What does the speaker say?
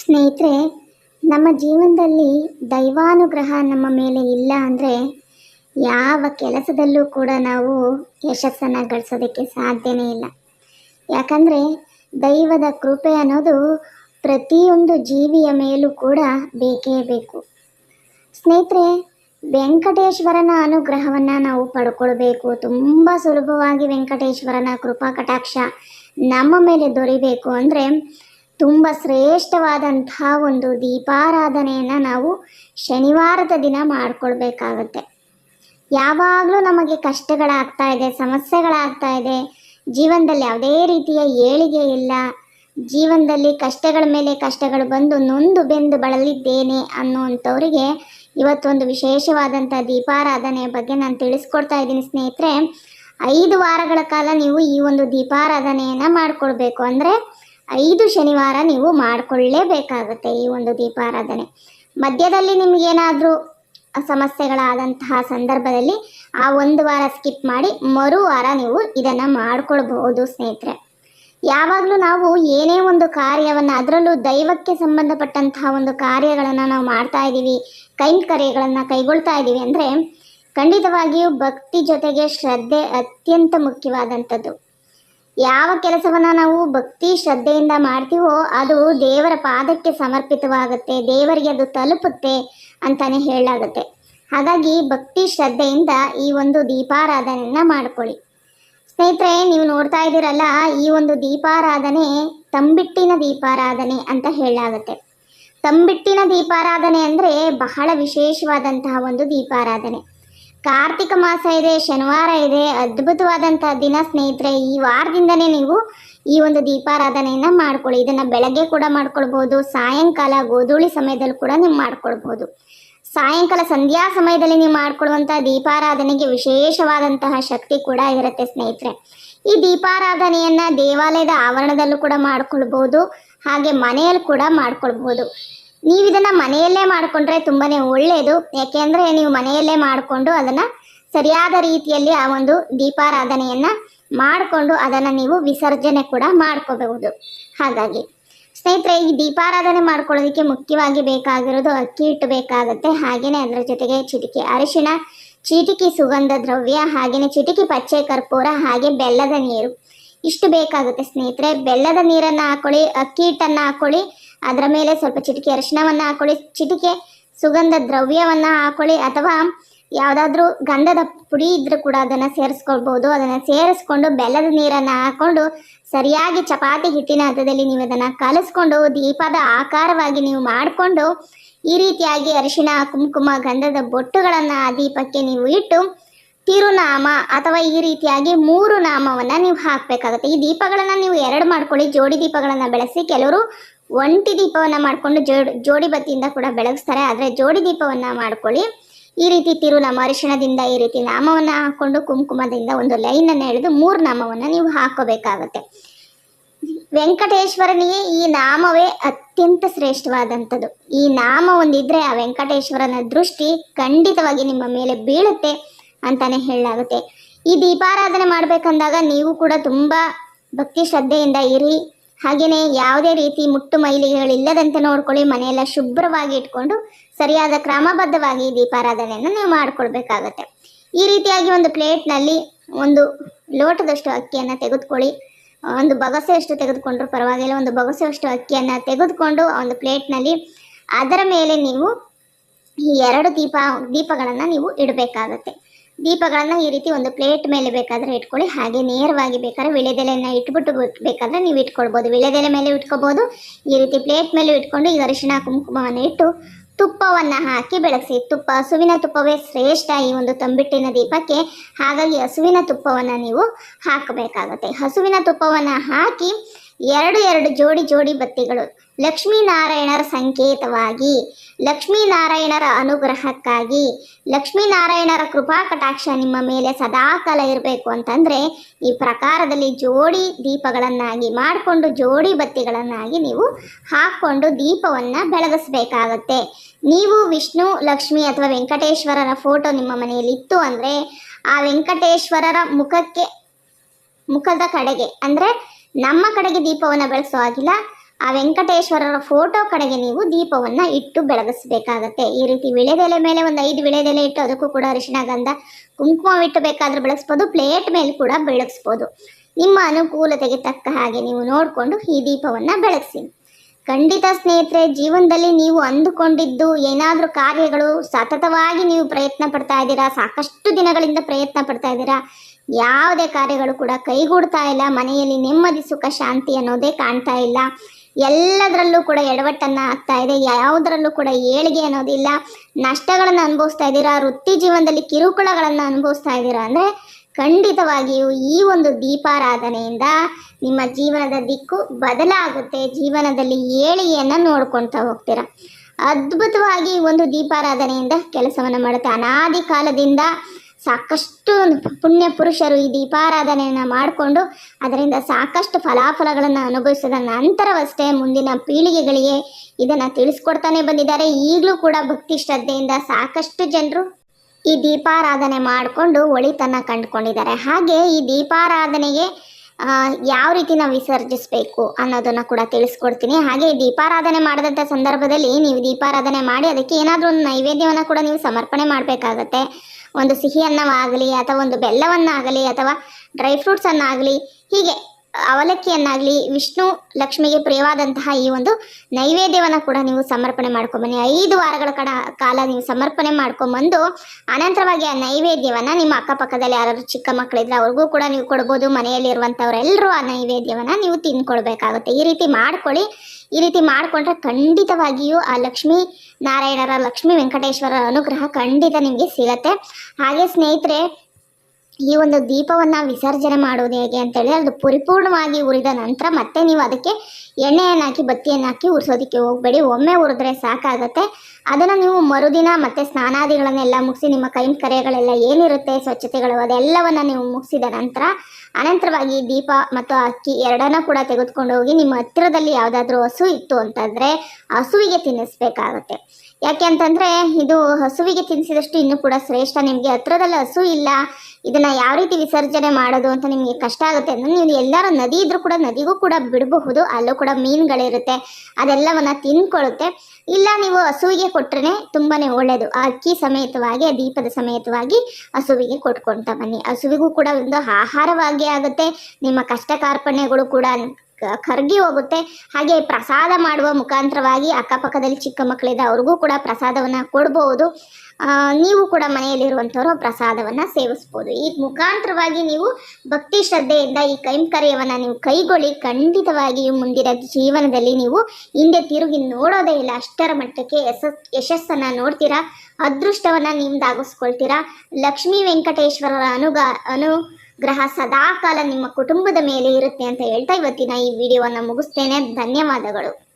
ಸ್ನೇಹಿತರೆ, ನಮ್ಮ ಜೀವನದಲ್ಲಿ ದೈವಾನುಗ್ರಹ ನಮ್ಮ ಮೇಲೆ ಇಲ್ಲ ಅಂದರೆ ಯಾವ ಕೆಲಸದಲ್ಲೂ ಕೂಡ ನಾವು ಯಶಸ್ಸನ್ನು ಗಳಿಸೋದಕ್ಕೆ ಸಾಧ್ಯನೇ ಇಲ್ಲ. ಯಾಕಂದರೆ ದೈವದ ಕೃಪೆ ಅನ್ನೋದು ಪ್ರತಿಯೊಂದು ಜೀವಿಯ ಮೇಲೂ ಕೂಡ ಬೇಕೇ ಬೇಕು. ಸ್ನೇಹಿತರೆ, ವೆಂಕಟೇಶ್ವರನ ಅನುಗ್ರಹವನ್ನು ನಾವು ಪಡ್ಕೊಳ್ಬೇಕು. ತುಂಬ ಸುಲಭವಾಗಿ ವೆಂಕಟೇಶ್ವರನ ಕೃಪಾ ಕಟಾಕ್ಷ ನಮ್ಮ ಮೇಲೆ ದೊರಿಬೇಕು ಅಂದರೆ ತುಂಬ ಶ್ರೇಷ್ಠವಾದಂತಹ ಒಂದು ದೀಪಾರಾಧನೆಯನ್ನು ನಾವು ಶನಿವಾರದ ದಿನ ಮಾಡಿಕೊಳ್ಬೇಕಾಗತ್ತೆ. ಯಾವಾಗಲೂ ನಮಗೆ ಕಷ್ಟಗಳಾಗ್ತಾ ಇದೆ, ಸಮಸ್ಯೆಗಳಾಗ್ತಾ ಇದೆ, ಜೀವನದಲ್ಲಿ ಯಾವುದೇ ರೀತಿಯ ಏಳಿಗೆ ಇಲ್ಲ, ಜೀವನದಲ್ಲಿ ಕಷ್ಟಗಳ ಮೇಲೆ ಕಷ್ಟಗಳು ಬಂದು ನೊಂದು ಬೆಂದು ಬಳಲಿದ್ದೇನೆ ಅನ್ನುವಂಥವರಿಗೆ ಇವತ್ತೊಂದು ವಿಶೇಷವಾದಂಥ ದೀಪಾರಾಧನೆಯ ಬಗ್ಗೆ ನಾನು ತಿಳಿಸ್ಕೊಡ್ತಾ ಇದ್ದೀನಿ ಸ್ನೇಹಿತರೆ. ಐದು ವಾರಗಳ ಕಾಲ ನೀವು ಈ ಒಂದು ದೀಪಾರಾಧನೆಯನ್ನು ಮಾಡಿಕೊಳ್ಬೇಕು. ಅಂದರೆ ಐದು ಶನಿವಾರ ನೀವು ಮಾಡಿಕೊಳ್ಳೇಬೇಕಾಗುತ್ತೆ ಈ ಒಂದು ದೀಪಾರಾಧನೆ. ಮಧ್ಯದಲ್ಲಿ ನಿಮಗೇನಾದರೂ ಸಮಸ್ಯೆಗಳಾದಂತಹ ಸಂದರ್ಭದಲ್ಲಿ ಆ ಒಂದು ವಾರ ಸ್ಕಿಪ್ ಮಾಡಿ ಮರು ವಾರ ನೀವು ಇದನ್ನು ಮಾಡಿಕೊಳ್ಬಹುದು ಸ್ನೇಹಿತರೆ. ಯಾವಾಗಲೂ ನಾವು ಏನೇ ಒಂದು ಕಾರ್ಯವನ್ನು ಅದರಲ್ಲೂ ದೈವಕ್ಕೆ ಸಂಬಂಧಪಟ್ಟಂತಹ ಒಂದು ಕಾರ್ಯಗಳನ್ನು ನಾವು ಮಾಡ್ತಾ ಇದ್ದೀವಿ ಕೈಂಕರ್ಯಗಳನ್ನು ಕೈಗೊಳ್ತಾ ಇದ್ದೀವಿ ಅಂದರೆ ಖಂಡಿತವಾಗಿಯೂ ಭಕ್ತಿ ಜೊತೆಗೆ ಶ್ರದ್ಧೆ ಅತ್ಯಂತ ಮುಖ್ಯವಾದಂಥದ್ದು. ಯಾವ ಕೆಲಸವನ್ನು ನಾವು ಭಕ್ತಿ ಶ್ರದ್ಧೆಯಿಂದ ಮಾಡ್ತೀವೋ ಅದು ದೇವರ ಪಾದಕ್ಕೆ ಸಮರ್ಪಿತವಾಗುತ್ತೆ, ದೇವರಿಗೆ ಅದು ತಲುಪುತ್ತೆ ಅಂತಾನೆ ಹೇಳಲಾಗುತ್ತೆ. ಹಾಗಾಗಿ ಭಕ್ತಿ ಶ್ರದ್ಧೆಯಿಂದ ಈ ಒಂದು ದೀಪಾರಾಧನೆಯನ್ನು ಮಾಡ್ಕೊಳ್ಳಿ. ಸ್ನೇಹಿತರೆ, ನೀವು ನೋಡ್ತಾ ಇದ್ದೀರಲ್ಲ, ಈ ಒಂದು ದೀಪಾರಾಧನೆ ತಂಬಿಟ್ಟಿನ ದೀಪಾರಾಧನೆ ಅಂತ ಹೇಳಲಾಗುತ್ತೆ. ತಂಬಿಟ್ಟಿನ ದೀಪಾರಾಧನೆ ಅಂದರೆ ಬಹಳ ವಿಶೇಷವಾದಂತಹ ಒಂದು ದೀಪಾರಾಧನೆ. ಕಾರ್ತಿಕ ಮಾಸ ಇದೆ, ಶನಿವಾರ ಇದೆ ಅದ್ಭುತವಾದಂತಹ ದಿನ ಸ್ನೇಹಿತರೆ. ಈ ವಾರದಿಂದನೇ ನೀವು ಈ ಒಂದು ದೀಪಾರಾಧನೆಯನ್ನು ಮಾಡ್ಕೊಳ್ಳಿ. ಇದನ್ನು ಬೆಳಗ್ಗೆ ಕೂಡ ಮಾಡ್ಕೊಳ್ಬೋದು, ಸಾಯಂಕಾಲ ಗೋಧೂಳಿ ಸಮಯದಲ್ಲಿ ಕೂಡ ನೀವು ಮಾಡ್ಕೊಳ್ಬೋದು. ಸಾಯಂಕಾಲ ಸಂಧ್ಯಾ ಸಮಯದಲ್ಲಿ ನೀವು ಮಾಡ್ಕೊಳ್ಳುವಂಥ ದೀಪಾರಾಧನೆಗೆ ವಿಶೇಷವಾದಂತಹ ಶಕ್ತಿ ಕೂಡ ಇರುತ್ತೆ ಸ್ನೇಹಿತರೆ. ಈ ದೀಪಾರಾಧನೆಯನ್ನ ದೇವಾಲಯದ ಆವರಣದಲ್ಲೂ ಕೂಡ ಮಾಡ್ಕೊಳ್ಬೋದು, ಹಾಗೆ ಮನೆಯಲ್ಲಿ ಕೂಡ ಮಾಡ್ಕೊಳ್ಬೋದು. ನೀವು ಇದನ್ನು ಮನೆಯಲ್ಲೇ ಮಾಡಿಕೊಂಡ್ರೆ ತುಂಬಾ ಒಳ್ಳೆಯದು ಯಾಕೆಂದರೆ ನೀವು ಮನೆಯಲ್ಲೇ ಮಾಡಿಕೊಂಡು ಅದನ್ನು ಸರಿಯಾದ ರೀತಿಯಲ್ಲಿ ಆ ಒಂದು ದೀಪಾರಾಧನೆಯನ್ನು ಮಾಡಿಕೊಂಡು ಅದನ್ನು ನೀವು ವಿಸರ್ಜನೆ ಕೂಡ ಮಾಡ್ಕೋಬಹುದು. ಹಾಗಾಗಿ ಸ್ನೇಹಿತರೆ, ಈ ದೀಪಾರಾಧನೆ ಮಾಡ್ಕೊಳ್ಳೋದಕ್ಕೆ ಮುಖ್ಯವಾಗಿ ಬೇಕಾಗಿರೋದು ಅಕ್ಕಿ ಹಿಟ್ಟು ಬೇಕಾಗುತ್ತೆ. ಹಾಗೆಯೇ ಅದರ ಜೊತೆಗೆ ಚಿಟಿಕೆ ಅರಿಶಿನ ಚಿಟಿಕೆ ಸುಗಂಧ ದ್ರವ್ಯ ಹಾಗೆಯೇ ಚಿಟಿಕೆ ಪಚ್ಚೆ ಕರ್ಪೂರ, ಹಾಗೆ ಬೆಲ್ಲದ ನೀರು. ಇಷ್ಟು ಬೇಕಾಗುತ್ತೆ ಸ್ನೇಹಿತರೆ. ಬೆಲ್ಲದ ನೀರನ್ನು ಹಾಕೊಳ್ಳಿ, ಅಕ್ಕಿ ಹಿಟ್ಟನ್ನು ಹಾಕೊಳ್ಳಿ ಅದರ ಮೇಲೆ ಸ್ವಲ್ಪ ಚಿಟಿಕೆ, ಅರಿಶಿಣವನ್ನು ಹಾಕೊಳ್ಳಿ. ಚಿಟಿಕೆ, ಸುಗಂಧ ದ್ರವ್ಯವನ್ನು ಹಾಕೊಳ್ಳಿ. ಅಥವಾ ಯಾವುದಾದ್ರೂ ಗಂಧದ ಪುಡಿ ಇದ್ದರೂ ಕೂಡ ಅದನ್ನು ಸೇರಿಸ್ಕೊಳ್ಬೋದು. ಅದನ್ನು ಸೇರಿಸ್ಕೊಂಡು ಬೆಲ್ಲದ ನೀರನ್ನು ಹಾಕ್ಕೊಂಡು ಸರಿಯಾಗಿ ಚಪಾತಿ ಹಿಟ್ಟಿನ ಹಂತದಲ್ಲಿ ನೀವು ಅದನ್ನು ಕಲಿಸ್ಕೊಂಡು ದೀಪದ ಆಕಾರವಾಗಿ ನೀವು ಮಾಡಿಕೊಂಡು ಈ ರೀತಿಯಾಗಿ ಅರಿಶಿಣ, ಕುಂಕುಮ, ಗಂಧದ ಬೊಟ್ಟುಗಳನ್ನು ಆ ದೀಪಕ್ಕೆ ನೀವು ಇಟ್ಟು ತಿರುನಾಮ ಅಥವಾ ಈ ರೀತಿಯಾಗಿ ಮೂರು ನಾಮವನ್ನು ನೀವು ಹಾಕಬೇಕಾಗುತ್ತೆ. ಈ ದೀಪಗಳನ್ನು ನೀವು ಎರಡು ಮಾಡ್ಕೊಳ್ಳಿ. ಜೋಡಿ ದೀಪಗಳನ್ನು ಬೆಳೆಸಿ. ಕೆಲವರು ಒಂಟಿ ದೀಪವನ್ನು ಮಾಡಿಕೊಂಡು ಜೋಡಿ ಜೋಡಿ ಬತ್ತಿಯಿಂದ ಕೂಡ ಬೆಳಗಿಸ್ತಾರೆ. ಆದರೆ ಜೋಡಿ ದೀಪವನ್ನು ಮಾಡ್ಕೊಳ್ಳಿ. ಈ ರೀತಿ ತಿರುನಾಮ ಅರಿಶಿಣದಿಂದ ಈ ರೀತಿ ನಾಮವನ್ನು ಹಾಕ್ಕೊಂಡು ಕುಂಕುಮದಿಂದ ಒಂದು ಲೈನನ್ನು ಎಳೆದು ಮೂರು ನಾಮವನ್ನು ನೀವು ಹಾಕೋಬೇಕಾಗತ್ತೆ. ವೆಂಕಟೇಶ್ವರನಿಗೆ ಈ ನಾಮವೇ ಅತ್ಯಂತ ಶ್ರೇಷ್ಠವಾದಂಥದ್ದು. ಈ ನಾಮ ಒಂದಿದ್ರೆ ಆ ವೆಂಕಟೇಶ್ವರನ ದೃಷ್ಟಿ ಖಂಡಿತವಾಗಿ ನಿಮ್ಮ ಮೇಲೆ ಬೀಳುತ್ತೆ ಅಂತಾನೆ ಹೇಳಲಾಗುತ್ತೆ. ಈ ದೀಪಾರಾಧನೆ ಮಾಡಬೇಕಂದಾಗ ನೀವು ಕೂಡ ತುಂಬ ಭಕ್ತಿ ಶ್ರದ್ಧೆಯಿಂದ ಇರಿ. ಹಾಗೆಯೇ ಯಾವುದೇ ರೀತಿ ಮುಟ್ಟು ಮೈಲಿಗೆಗಳಿಲ್ಲದಂತೆ ನೋಡ್ಕೊಳ್ಳಿ, ಮನೆಯೆಲ್ಲ ಶುಭ್ರವಾಗಿ ಇಟ್ಕೊಂಡು ಸರಿಯಾದ ಕ್ರಮಬದ್ಧವಾಗಿ ದೀಪಾರಾಧನೆಯನ್ನು ನೀವು ಮಾಡಿಕೊಳ್ಬೇಕಾಗತ್ತೆ. ಈ ರೀತಿಯಾಗಿ ಒಂದು ಪ್ಲೇಟ್ನಲ್ಲಿ ಒಂದು ಲೋಟದಷ್ಟು ಅಕ್ಕಿಯನ್ನು ತೆಗೆದುಕೊಳ್ಳಿ. ಒಂದು ಬಗಸೆಯಷ್ಟು ತೆಗೆದುಕೊಂಡ್ರು ಪರವಾಗಿಲ್ಲ, ಒಂದು ಬಗಸೆಯಷ್ಟು ಅಕ್ಕಿಯನ್ನು ತೆಗೆದುಕೊಂಡು ಒಂದು ಪ್ಲೇಟ್ನಲ್ಲಿ ಅದರ ಮೇಲೆ ನೀವು ಈ ಎರಡು ದೀಪ, ದೀಪಗಳನ್ನು ನೀವು ಇಡಬೇಕಾಗತ್ತೆ. ದೀಪಗಳನ್ನು ಈ ರೀತಿ ಒಂದು ಪ್ಲೇಟ್ ಮೇಲೆ ಬೇಕಾದರೆ ಇಟ್ಕೊಳ್ಳಿ. ಹಾಗೆ ನೇರವಾಗಿ ಬೇಕಾದ್ರೆ ವಿಳೆದೆಲೆಯನ್ನು ಇಟ್ಬಿಟ್ಟು ಬಿಟ್- ಬೇಕಾದ್ರೆ ನೀವು ಇಟ್ಕೊಳ್ಬೋದು. ವಿಳೆದೆಲೆ ಮೇಲೆ ಇಟ್ಕೋಬೋದು. ಈ ರೀತಿ ಪ್ಲೇಟ್ ಮೇಲೆ ಇಟ್ಕೊಂಡು ಈಗ ಅರಿಶಿನ ಕುಂಕುಮವನ್ನು ಇಟ್ಟು ತುಪ್ಪವನ್ನು ಹಾಕಿ ಬೆಳಗಿಸಿ. ತುಪ್ಪ, ಹಸುವಿನ ತುಪ್ಪವೇ ಶ್ರೇಷ್ಠ ಈ ಒಂದು ತಂಬಿಟ್ಟಿನ ದೀಪಕ್ಕೆ. ಹಾಗಾಗಿ ಹಸುವಿನ ತುಪ್ಪವನ್ನು ನೀವು ಹಾಕಬೇಕಾಗುತ್ತೆ. ಹಸುವಿನ ತುಪ್ಪವನ್ನು ಹಾಕಿ ಎರಡು ಎರಡು ಜೋಡಿ ಜೋಡಿ ಬತ್ತಿಗಳು. ಲಕ್ಷ್ಮೀನಾರಾಯಣರ ಸಂಕೇತವಾಗಿ, ಲಕ್ಷ್ಮೀನಾರಾಯಣರ ಅನುಗ್ರಹಕ್ಕಾಗಿ, ಲಕ್ಷ್ಮೀನಾರಾಯಣರ ಕೃಪಾ ಕಟಾಕ್ಷ ನಿಮ್ಮ ಮೇಲೆ ಸದಾಕಾಲ ಇರಬೇಕು ಅಂತಂದರೆ ಈ ಪ್ರಕಾರದಲ್ಲಿ ಜೋಡಿ ದೀಪಗಳನ್ನಾಗಿ ಮಾಡಿಕೊಂಡು, ಜೋಡಿ ಬತ್ತಿಗಳನ್ನಾಗಿ ನೀವು ಹಾಕ್ಕೊಂಡು ದೀಪವನ್ನು ಬೆಳಗಿಸ್ಬೇಕಾಗತ್ತೆ. ನೀವು ವಿಷ್ಣು, ಲಕ್ಷ್ಮಿ ಅಥವಾ ವೆಂಕಟೇಶ್ವರರ ಫೋಟೋ ನಿಮ್ಮ ಮನೆಯಲ್ಲಿ ಇತ್ತು ಅಂದರೆ ಆ ವೆಂಕಟೇಶ್ವರರ ಮುಖಕ್ಕೆ, ಮುಖದ ಕಡೆಗೆ ಅಂದರೆ ನಮ್ಮ ಕಡೆಗೆ ದೀಪವನ್ನು ಬೆಳೆಸೋ ಹಾಗಿಲ್ಲ. ಆ ವೆಂಕಟೇಶ್ವರರ ಫೋಟೋ ಕಡೆಗೆ ನೀವು ದೀಪವನ್ನು ಇಟ್ಟು ಬೆಳಗಿಸ್ಬೇಕಾಗತ್ತೆ. ಈ ರೀತಿ ವಿಳೆದೆಲೆ ಮೇಲೆ ಒಂದು ಐದು ವಿಳೆದೆಲೆ ಇಟ್ಟು ಅದಕ್ಕೂ ಕೂಡ ಅರಿಶಿನ ಗಂಧ ಕುಂಕುಮವಿಟ್ಟು ಬೇಕಾದರೂ ಬೆಳೆಸ್ಬೋದು, ಪ್ಲೇಟ್ ಮೇಲೆ ಕೂಡ ಬೆಳಗಿಸ್ಬೋದು. ನಿಮ್ಮ ಅನುಕೂಲತೆಗೆ ತಕ್ಕ ಹಾಗೆ ನೀವು ನೋಡಿಕೊಂಡು ಈ ದೀಪವನ್ನು ಬೆಳಗಿಸಿ. ಖಂಡಿತ ಸ್ನೇಹಿತರೆ, ಜೀವನದಲ್ಲಿ ನೀವು ಅಂದುಕೊಂಡಿದ್ದು ಏನಾದರೂ ಕಾರ್ಯಗಳು ಸತತವಾಗಿ ನೀವು ಪ್ರಯತ್ನ ಪಡ್ತಾ ಇದ್ದೀರಾ, ಸಾಕಷ್ಟು ದಿನಗಳಿಂದ ಪ್ರಯತ್ನ ಪಡ್ತಾ ಇದ್ದೀರಾ ಯಾವುದೇ ಕಾರ್ಯಗಳು ಕೂಡ ಕೈಗೂಡ್ತಾ ಇಲ್ಲ. ಮನೆಯಲ್ಲಿ ನೆಮ್ಮದಿ, ಸುಖ, ಶಾಂತಿ ಅನ್ನೋದೇ ಕಾಣ್ತಾ ಇಲ್ಲ. ಎಲ್ಲದರಲ್ಲೂ ಕೂಡ ಎಡವಟ್ಟನ್ನು ಆಗ್ತಾ ಇದೆ. ಯಾವುದರಲ್ಲೂ ಕೂಡ ಏಳಿಗೆ ಅನ್ನೋದಿಲ್ಲ. ನಷ್ಟಗಳನ್ನು ಅನುಭವಿಸ್ತಾ ಇದ್ದೀರಾ? ವೃತ್ತಿ ಜೀವನದಲ್ಲಿ ಕಿರುಕುಳಗಳನ್ನು ಅನುಭವಿಸ್ತಾ ಇದ್ದೀರಾ ಅಂದರೆ ಖಂಡಿತವಾಗಿಯೂ ಈ ಒಂದು ದೀಪಾರಾಧನೆಯಿಂದ ನಿಮ್ಮ ಜೀವನದ ದಿಕ್ಕು ಬದಲಾಗುತ್ತೆ. ಜೀವನದಲ್ಲಿ ಏಳಿಗೆಯನ್ನು ನೋಡ್ಕೊಳ್ತಾ ಹೋಗ್ತೀರಾ? ಅದ್ಭುತವಾಗಿ ಒಂದು ದೀಪಾರಾಧನೆಯಿಂದ ಕೆಲಸವನ್ನು ಮಾಡುತ್ತೆ. ಅನಾದಿ ಕಾಲದಿಂದ ಸಾಕಷ್ಟು ಪುಣ್ಯ ಪುರುಷರು ಈ ದೀಪಾರಾಧನೆಯನ್ನು ಮಾಡಿಕೊಂಡು ಅದರಿಂದ ಸಾಕಷ್ಟು ಫಲಾಫಲಗಳನ್ನು ಅನುಭವಿಸಿದ ನಂತರವಷ್ಟೇ ಮುಂದಿನ ಪೀಳಿಗೆಗಳಿಗೆ ಇದನ್ನು ತಿಳಿಸ್ಕೊಡ್ತಾನೆ ಬಂದಿದ್ದಾರೆ. ಈಗಲೂ ಕೂಡ ಭಕ್ತಿ ಶ್ರದ್ಧೆಯಿಂದ ಸಾಕಷ್ಟು ಜನರು ಈ ದೀಪಾರಾಧನೆ ಮಾಡಿಕೊಂಡು ಒಳಿತನ್ನು ಕಂಡುಕೊಂಡಿದ್ದಾರೆ. ಹಾಗೆ ಈ ದೀಪಾರಾಧನೆಗೆ ಯಾವ ರೀತಿ ನಾವು ವಿಸರ್ಜಿಸಬೇಕು ಅನ್ನೋದನ್ನು ಕೂಡ ತಿಳಿಸ್ಕೊಡ್ತೀನಿ. ಹಾಗೆ ದೀಪಾರಾಧನೆ ಮಾಡಿದಂಥ ಸಂದರ್ಭದಲ್ಲಿ ನೀವು ದೀಪಾರಾಧನೆ ಮಾಡಿ ಅದಕ್ಕೆ ಏನಾದರೂ ಒಂದು ನೈವೇದ್ಯವನ್ನು ಕೂಡ ನೀವು ಸಮರ್ಪಣೆ ಮಾಡಬೇಕಾಗತ್ತೆ. ಒಂದು ಸಿಹಿಯನ್ನವಾಗಲಿ ಅಥವಾ ಒಂದು ಬೆಲ್ಲವನ್ನಾಗಲಿ ಅಥವಾ ಡ್ರೈ ಫ್ರೂಟ್ಸನ್ನಾಗಲಿ ಹೀಗೆ ಅವಲಕ್ಕಿಯನ್ನಾಗಲಿ ವಿಷ್ಣು ಲಕ್ಷ್ಮಿಗೆ ಪ್ರಿಯವಾದಂತಹ ಈ ಒಂದು ನೈವೇದ್ಯವನ್ನು ಕೂಡ ನೀವು ಸಮರ್ಪಣೆ ಮಾಡ್ಕೊಂಬನ್ನಿ. ಐದು ವಾರಗಳ ಕಡ ಕಾಲ ನೀವು ಸಮರ್ಪಣೆ ಮಾಡ್ಕೊಂಬಂದು ಅನಂತರವಾಗಿ ಆ ನೈವೇದ್ಯವನ್ನು ನಿಮ್ಮ ಅಕ್ಕಪಕ್ಕದಲ್ಲಿ ಯಾರಾದರೂ ಚಿಕ್ಕ ಮಕ್ಕಳಿದ್ರೆ ಅವ್ರಿಗೂ ಕೂಡ ನೀವು ಕೊಡ್ಬೋದು. ಮನೆಯಲ್ಲಿರುವಂಥವರೆಲ್ಲರೂ ಆ ನೈವೇದ್ಯವನ್ನು ನೀವು ತಿನ್ಕೊಳ್ಬೇಕಾಗುತ್ತೆ ಈ ರೀತಿ ಮಾಡ್ಕೊಳ್ಳಿ. ಈ ರೀತಿ ಮಾಡಿಕೊಂಡ್ರೆ ಖಂಡಿತವಾಗಿಯೂ ಆ ಲಕ್ಷ್ಮೀ ನಾರಾಯಣರ, ಲಕ್ಷ್ಮೀ ವೆಂಕಟೇಶ್ವರರ ಅನುಗ್ರಹ ಖಂಡಿತ ನಿಮಗೆ ಸಿಗತ್ತೆ. ಹಾಗೆ ಸ್ನೇಹಿತರೆ ಈ ಒಂದು ದೀಪವನ್ನು ವಿಸರ್ಜನೆ ಮಾಡೋದು ಹೇಗೆ ಅಂತೇಳಿ ಅದು ಪರಿಪೂರ್ಣವಾಗಿ ಉರಿದ ನಂತರ ಮತ್ತೆ ನೀವು ಅದಕ್ಕೆ ಎಣ್ಣೆಯನ್ನು ಹಾಕಿ, ಬತ್ತಿಯನ್ನು ಹಾಕಿ ಉರಿಸೋದಕ್ಕೆ ಹೋಗಬೇಡಿ. ಒಮ್ಮೆ ಉರಿದ್ರೆ ಸಾಕಾಗತ್ತೆ. ಅದನ್ನು ನೀವು ಮರುದಿನ ಮತ್ತು ಸ್ನಾನಾದಿಗಳನ್ನೆಲ್ಲ ಮುಗಿಸಿ, ನಿಮ್ಮ ಕೈಂಕರ್ಯಗಳೆಲ್ಲ ಏನಿರುತ್ತೆ, ಸ್ವಚ್ಛತೆಗಳು ಅದೆಲ್ಲವನ್ನು ನೀವು ಮುಗಿಸಿದ ನಂತರ ಅನಂತರವಾಗಿ ದೀಪ ಮತ್ತು ಅಕ್ಕಿ ಎರಡನ್ನ ಕೂಡ ತೆಗೆದುಕೊಂಡು ಹೋಗಿ ನಿಮ್ಮ ಹತ್ತಿರದಲ್ಲಿ ಯಾವುದಾದ್ರೂ ಹಸು ಇತ್ತು ಅಂತಂದರೆ ಹಸುವಿಗೆ ತಿನ್ನಿಸ್ಬೇಕಾಗತ್ತೆ. ಯಾಕೆ ಅಂತಂದರೆ ಇದು ಹಸುವಿಗೆ ತಿನ್ನಿಸಿದಷ್ಟು ಇನ್ನೂ ಕೂಡ ಶ್ರೇಷ್ಠ. ನಿಮಗೆ ಹತ್ರದಲ್ಲಿ ಹಸು ಇಲ್ಲ, ಇದನ್ನ ಯಾವ ರೀತಿ ವಿಸರ್ಜನೆ ಮಾಡೋದು ಅಂತ ನಿಮಗೆ ಕಷ್ಟ ಆಗುತ್ತೆ ಅಂದ್ರೆ ನೀವು ಎಲ್ಲಾರು ನದಿ ಇದ್ರೂ ಕೂಡ ನದಿಗೂ ಕೂಡ ಬಿಡಬಹುದು, ಅಲ್ಲೂ ಕೂಡ ಮೀನುಗಳಿರುತ್ತೆ ಅದೆಲ್ಲವನ್ನ ತಿನ್ಕೊಳ್ಳುತ್ತೆ. ಇಲ್ಲ, ನೀವು ಹಸುವಿಗೆ ಕೊಟ್ರೆ ತುಂಬಾನೇ ಒಳ್ಳೆಯದು ಆ ಅಕ್ಕಿ ಸಮೇತವಾಗಿ, ದೀಪದ ಸಮೇತವಾಗಿ ಹಸುವಿಗೆ ಕೊಟ್ಕೊಳ್ತಾ ಬನ್ನಿ. ಹಸುವಿಗೂ ಕೂಡ ಒಂದು ಆಹಾರವಾಗಿ ಆಗುತ್ತೆ, ನಿಮ್ಮ ಕಷ್ಟ ಕಾರ್ಪಣ್ಯಗಳು ಕೂಡ ಕರಗಿ ಹೋಗುತ್ತೆ. ಹಾಗೆ ಪ್ರಸಾದ ಮಾಡುವ ಮುಖಾಂತರವಾಗಿ ಅಕ್ಕಪಕ್ಕದಲ್ಲಿ ಚಿಕ್ಕ ಮಕ್ಕಳಿದೆ ಅವ್ರಿಗೂ ಕೂಡ ಪ್ರಸಾದವನ್ನು ಕೊಡ್ಬೋದು. ನೀವು ಕೂಡ ಮನೆಯಲ್ಲಿರುವಂಥವರು ಪ್ರಸಾದವನ್ನು ಸೇವಿಸ್ಬೋದು. ಈ ಮುಖಾಂತರವಾಗಿ ನೀವು ಭಕ್ತಿ ಶ್ರದ್ಧೆಯಿಂದ ಈ ಕೈಂಕರ್ಯವನ್ನು ನೀವು ಕೈಗೊಳ್ಳಿ. ಖಂಡಿತವಾಗಿಯೂ ಮುಂದಿನ ಜೀವನದಲ್ಲಿ ನೀವು ಹಿಂದೆ ತಿರುಗಿ ನೋಡೋದೇ ಇಲ್ಲ. ಅಷ್ಟರ ಮಟ್ಟಕ್ಕೆ ಯಶಸ್ ಯಶಸ್ಸನ್ನು ನೋಡ್ತೀರಾ? ಅದೃಷ್ಟವನ್ನು ನಿಮ್ದಾಗಿಸ್ಕೊಳ್ತೀರಾ? ಲಕ್ಷ್ಮೀ ವೆಂಕಟೇಶ್ವರರ ಅನುಗ ಅನುಗ್ರಹ ಸದಾಕಾಲ ನಿಮ್ಮ ಕುಟುಂಬದ ಮೇಲೆ ಇರುತ್ತೆ ಅಂತ ಹೇಳ್ತಾ ಇವತ್ತಿನ ಈ ವಿಡಿಯೋವನ್ನು ಮುಗಿಸ್ತೇನೆ. ಧನ್ಯವಾದಗಳು.